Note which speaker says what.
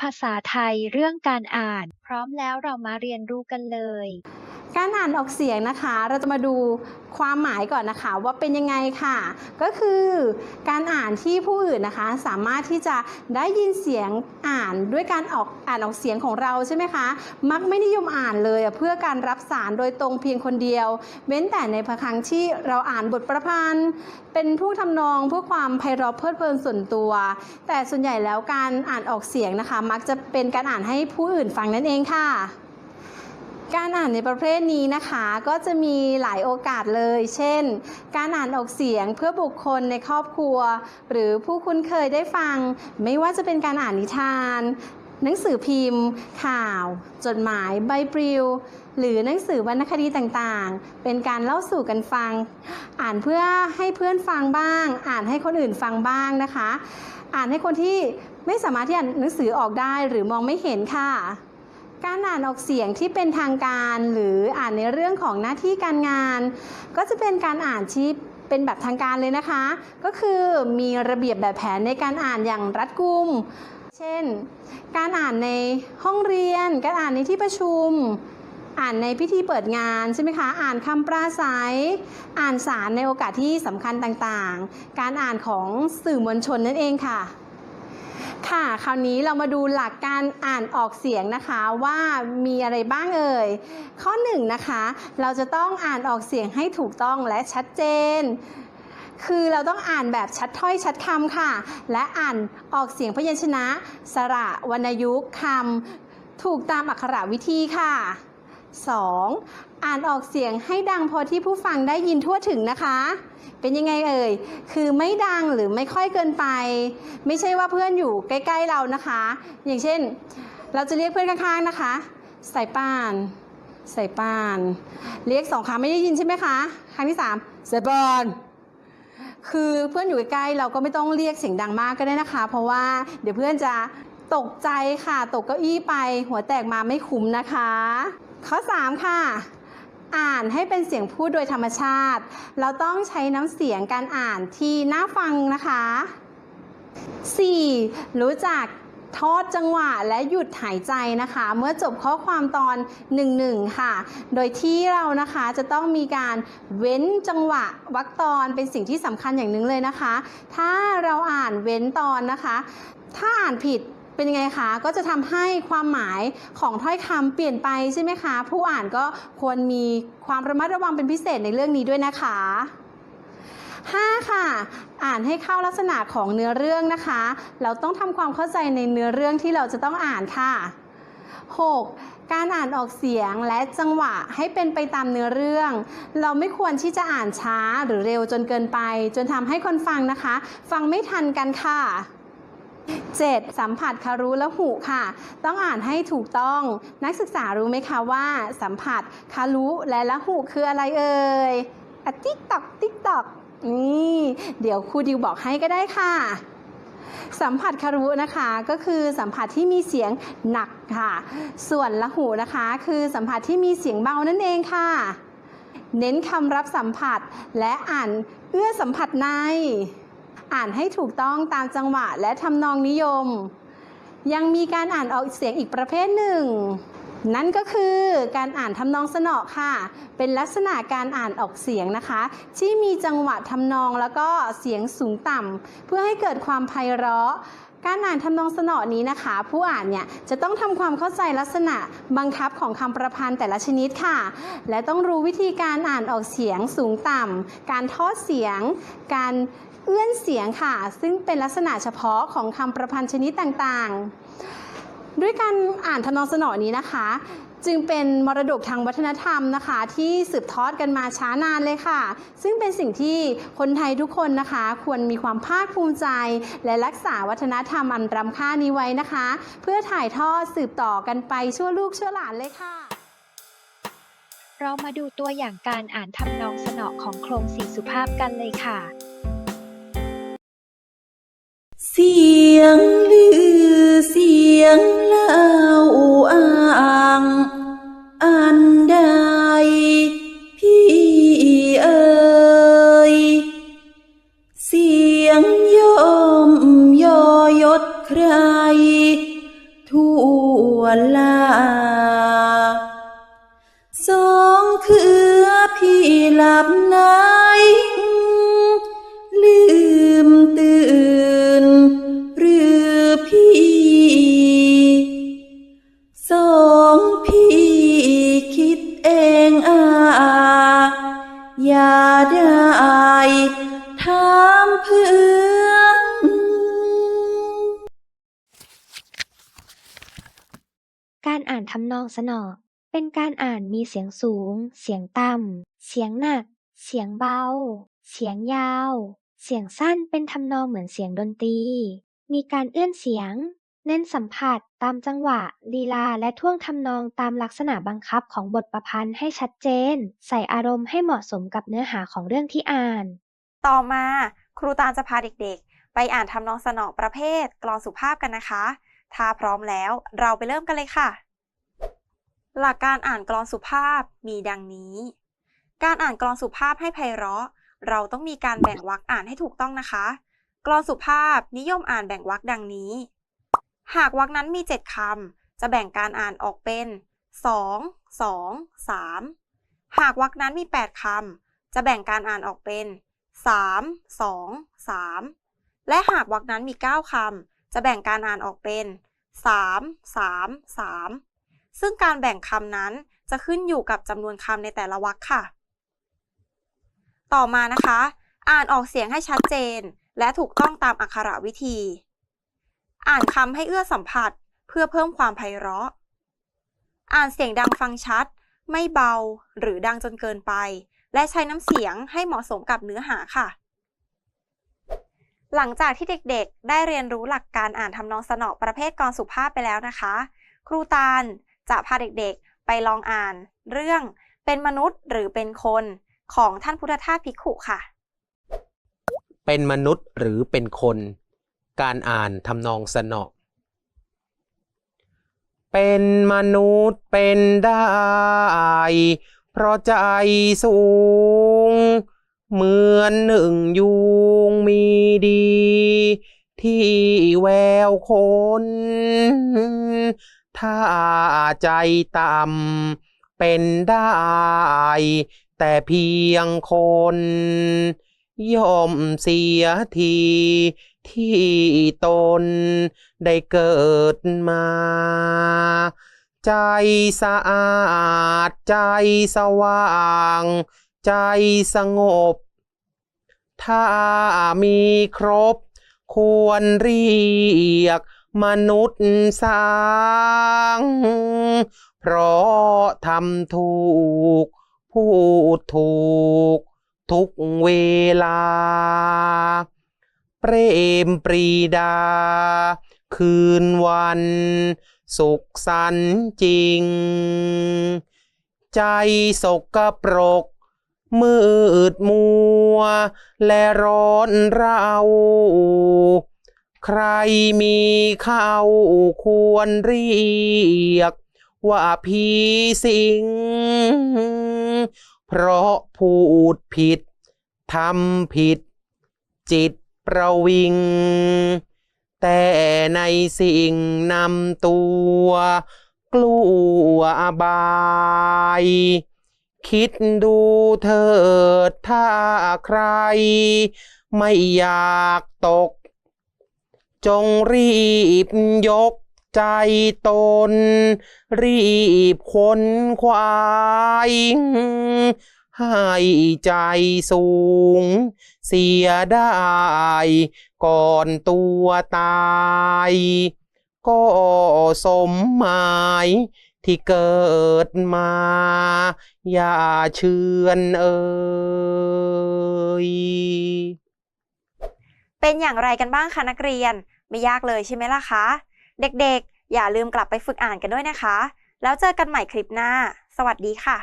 Speaker 1: ภาษาไทยเรื่องการอ่าน พร้อมแล้วเรามาเรียนรู้กันเลย
Speaker 2: การอ่านออกเสียงนะคะ เราจะมาดูความหมายก่อนนะคะว่าเป็นยังไงค่ะ ก็คือการอ่านที่ผู้อื่นนะคะ สามารถที่จะได้ยินเสียงอ่านด้วยการออกอ่านออกเสียงของเราใช่ไหมคะ มักไม่นิยมอ่านเลยเพื่อการรับสารโดยตรงเพียงคนเดียว เว้นแต่ในพครั้งที่เราอ่านบทประพันธ์เป็นผู้ทำนองเพื่อความไพเราะเพลิดเพลินส่วนตัว แต่ส่วนใหญ่แล้วการอ่านออกเสียงนะคะ มักจะเป็นการอ่านให้ผู้อื่นฟังนั่นเองค่ะ การอ่านในประเภทนี้นะคะก็จะมีหลายโอกาสเลย เช่น การอ่านออกเสียงเพื่อบุคคลในครอบครัว หรือผู้คุ้นเคยได้ฟัง ไม่ว่าจะเป็นการอ่านนิทาน หนังสือพิมพ์ ข่าว จดหมาย ใบปลิว หรือหนังสือวรรณคดีต่างๆ เป็นการเล่าสู่กันฟัง อ่านเพื่อให้เพื่อนฟังบ้าง อ่านให้คนอื่นฟังบ้างนะคะ อ่านให้คนที่ไม่สามารถที่อ่านหนังสือออกได้หรือมองไม่เห็นค่ะ การอ่านออกเสียงที่เป็นทางการหรืออ่านในเรื่องของหน้าที่การงาน ก็จะเป็นการอ่านที่เป็นแบบทางการเลยนะคะ ก็คือมีระเบียบแบบแผนในการอ่านอย่างรัดกุม เช่น การอ่านในห้องเรียน การอ่านในที่ประชุม อ่านในพิธีเปิดงานใช่ไหมคะ อ่านคำปราศัย อ่านสารในโอกาสที่สำคัญต่างๆ การอ่านของสื่อมวลชนนั่นเองค่ะ ค่ะ คราวนี้เรามาดูหลักการอ่านออกเสียงนะคะว่ามีอะไรบ้างเอ่ย ข้อ1นงนะคะ เราจะต้องอ่านออกเสียงให้ถูกต้องและชัดเจน คือเราต้องอ่านแบบชัดถ้อยชัดคำค่ะ และอ่านออกเสียงพยัญชนะ สระวรรณยุกต์คำถูกตามอักขระวิธีค่ะ 2. อ่านออกเสียงให้ดังพอที่ผู้ฟังได้ยินทั่วถึงนะคะ เป็นยังไงเอ่ย คือไม่ดังหรือไม่ค่อยเกินไป ไม่ใช่ว่าเพื่อนอยู่ใกล้ ๆเรานะคะ อย่างเช่น เราจะเรียกเพื่อนข้างๆนะคะใส่ป้านใส่ป้าน เรียกสองครั้งไม่ได้ยินใช่ไหมคะ ครั้งที่สามใส่ปานคือเพื่อนอยู่ใกล้ๆเราก็ไม่ต้องเรียกเสียงดังมากก็ได้นะคะ เพราะว่าเดี๋ยวเพื่อนจะ ตกใจค่ะ ตกเก้าอี้ไป หัวแตกมาไม่คุ้มนะคะ ข้อ 3 ค่ะ อ่านให้เป็นเสียงพูดโดยธรรมชาติ เราต้องใช้น้ำเสียงการอ่านที่น่าฟังนะคะ 4. รู้จักทอดจังหวะและหยุดหายใจนะคะ เมื่อจบข้อความตอน 1-1 ค่ะ โดยที่เรานะคะจะต้องมีการเว้นจังหวะวรรคตอนเป็นสิ่งที่สำคัญอย่างหนึ่งเลยนะคะ ถ้าเราอ่านเว้นตอนนะคะ ถ้าอ่านผิด เป็นยังไงคะก็จะทำให้ความหมายของถ้อยคำเปลี่ยนไปใช่ไหมคะ ผู้อ่านก็ควรมีความระมัดระวังเป็นพิเศษในเรื่องนี้ด้วยนะคะ 5. ค่ะ อ่านให้เข้าลักษณะของเนื้อเรื่องนะคะ เราต้องทำความเข้าใจในเนื้อเรื่องที่เราจะต้องอ่านค่ะ 6. การอ่านออกเสียงและจังหวะให้เป็นไปตามเนื้อเรื่อง เราไม่ควรที่จะอ่านช้าหรือเร็วจนเกินไป จนทำให้คนฟังนะคะ ฟังไม่ทันกันค่ะ 7. สัมผัสคารู้และหูค่ะ ต้องอ่านให้ถูกต้อง นักศึกษารู้ไหมคะว่า สัมผัสคารู้และละหูคืออะไรเอ่ยอติ๊กตอกติ๊กตอกนี่เดี๋ยวครูดิวบอกให้ก็ได้ค่ะ สัมผัสคารุนะคะก็คือสัมผัสที่มีเสียงหนักค่ะ ส่วนละหูนะคะ คือสัมผัสที่มีเสียงเบานั่นเองค่ะ เน้นคำรับสัมผัสและอ่านเอื้อสัมผัสใน อ่านให้ถูกต้องตามจังหวะและทำนองนิยม ยังมีการอ่านออกเสียงอีกประเภทหนึ่ง นั่นก็คือการอ่านทำนองสนอค่ะ เป็นลักษณะการอ่านออกเสียงนะคะ ที่มีจังหวะทำนองแล้วก็เสียงสูงต่ำเพื่อให้เกิดความไพเราะ การอ่านทำนองสนอนี้นะคะ ผู้อ่านเนี่ยจะต้องทำความเข้าใจลักษณะบังคับของคำประพันธ์แต่ละชนิดค่ะ และต้องรู้วิธีการอ่านออกเสียงสูงต่ำการทอดเสียง การเอื้อนเสียงค่ะ ซึ่งเป็นลักษณะเฉพาะของคำประพันธ์ชนิดต่างๆ ด้วยการอ่านทำนองสนอนี้นะคะ จึงเป็นมรดกทางวัฒนธรรมนะคะ ที่สืบทอดกันมาช้านานเลยค่ะ ซึ่งเป็นสิ่งที่คนไทยทุกคนนะคะ ควรมีความภาคภูมิใจ และรักษาวัฒนธรรมอันรำค่านี้ไว้นะคะ เพื่อถ่ายทอดสืบต่อกันไปชั่วลูกชั่วหลานเลยค่ะ
Speaker 1: เรามาดูตัวอย่างการอ่านทำนองสนอของโครงสีสุภาพกันเลยค่ะ
Speaker 3: เสียงลือเสียงเล่ เถือพี่หลับไหนลืมตื่น หรือพี่ สองพี่คิดเองอาอย่าได้ถามเพื่อน
Speaker 1: การอ่านทำนองสนอ เป็นการอ่านมีเสียงสูง เสียงต่ำ เสียงหนัก เสียงเบา เสียงยาว เสียงสั้นเป็นทำนองเหมือนเสียงดนตรี มีการเอื้อนเสียง เน้นสัมผัสตามจังหวะลีลาและท่วงทำนองตามลักษณะบังคับของบทประพันธ์ให้ชัดเจน ใส่อารมณ์ให้เหมาะสมกับเนื้อหาของเรื่องที่อ่าน
Speaker 4: ต่อมาครูตาลจะพาเด็กๆ ไปอ่านทำนองสนอประเภทกลอนสุภาพกันนะคะ ถ้าพร้อมแล้วเราไปเริ่มกันเลยค่ะ หลักการอ่านกลอนสุภาพมีดังนี้ การอ่านกลอนสุภาพให้ไพเราะ เราต้องมีการแบ่งวรรคอ่านให้ถูกต้องนะคะ กลอนสุภาพนิยมอ่านแบ่งวรรคดังนี้ หากวรรคนั้นมี 7คำจะแบ่งการอ่านออกเป็น 2 2 3 หากวรรคนั้นมี 8คำจะแบ่งการอ่านออกเป็น 3 2 3 และหากวรรคนั้นมี 9คำจะแบ่งการอ่านออกเป็น 3 3 3 ซึ่งการแบ่งคำนั้นจะขึ้นอยู่กับจำนวนคำในแต่ละวรรคค่ะ ต่อมานะคะ อ่านออกเสียงให้ชัดเจน และถูกต้องตามอักขระวิธี อ่านคำให้เอื้อสัมผัส เพื่อเพิ่มความไพเราะ อ่านเสียงดังฟังชัด ไม่เบา หรือดังจนเกินไป และใช้น้ำเสียงให้เหมาะสมกับเนื้อหาค่ะ หลังจากที่เด็กๆ ได้เรียนรู้หลักการอ่านทำนองสนอประเภทกรสุภาพไปแล้วนะคะ ครูตาล จะพาเด็กๆ ไปลองอ่าน เรื่องเป็นมนุษย์หรือเป็นคนของท่านพุทธทาสภิกขุค่ะ
Speaker 5: เป็นมนุษย์หรือเป็นคน การอ่านทำนองสนอเป็นมนุษย์เป็นได้ เพราะใจสูง เหมือนหนึ่งยุงมีดี ที่แววคน ถ้าใจต่ำเป็นได้ แต่เพียงคนย่อมเสียทีที่ตนได้เกิดมา ใจสะอาดใจสว่าง ใจสงบ ถ้ามีครบควรเรียก มนุษย์สร้าง เพราะทำถูก พูดถูก ทุกเวลา เปรมปรีดา คืนวัน สุขสันจริง ใจสกปรกมืดมัว และร้อนเรา ใครมีเข้าควรเรียก ว่าผีสิง เพราะพูดผิดทำผิด จิตประวิง แต่ในสิ่งนำตัว กลัวอบายคิดดูเถิดถ้าใคร ไม่อยากตก จงรีบยกใจตน รีบค้นควายให้ใจสูง เสียได้ก่อนตัวตาย ก็สมหมายที่เกิดมา อย่าเชือนเอ่ย
Speaker 4: เป็นอย่างไรกันบ้างคะนักเรียน ไม่ยากเลยใช่ไหมล่ะคะ เด็กๆ อย่าลืมกลับไปฝึกอ่านกันด้วยนะคะ แล้วเจอกันใหม่คลิปหน้า สวัสดีค่ะ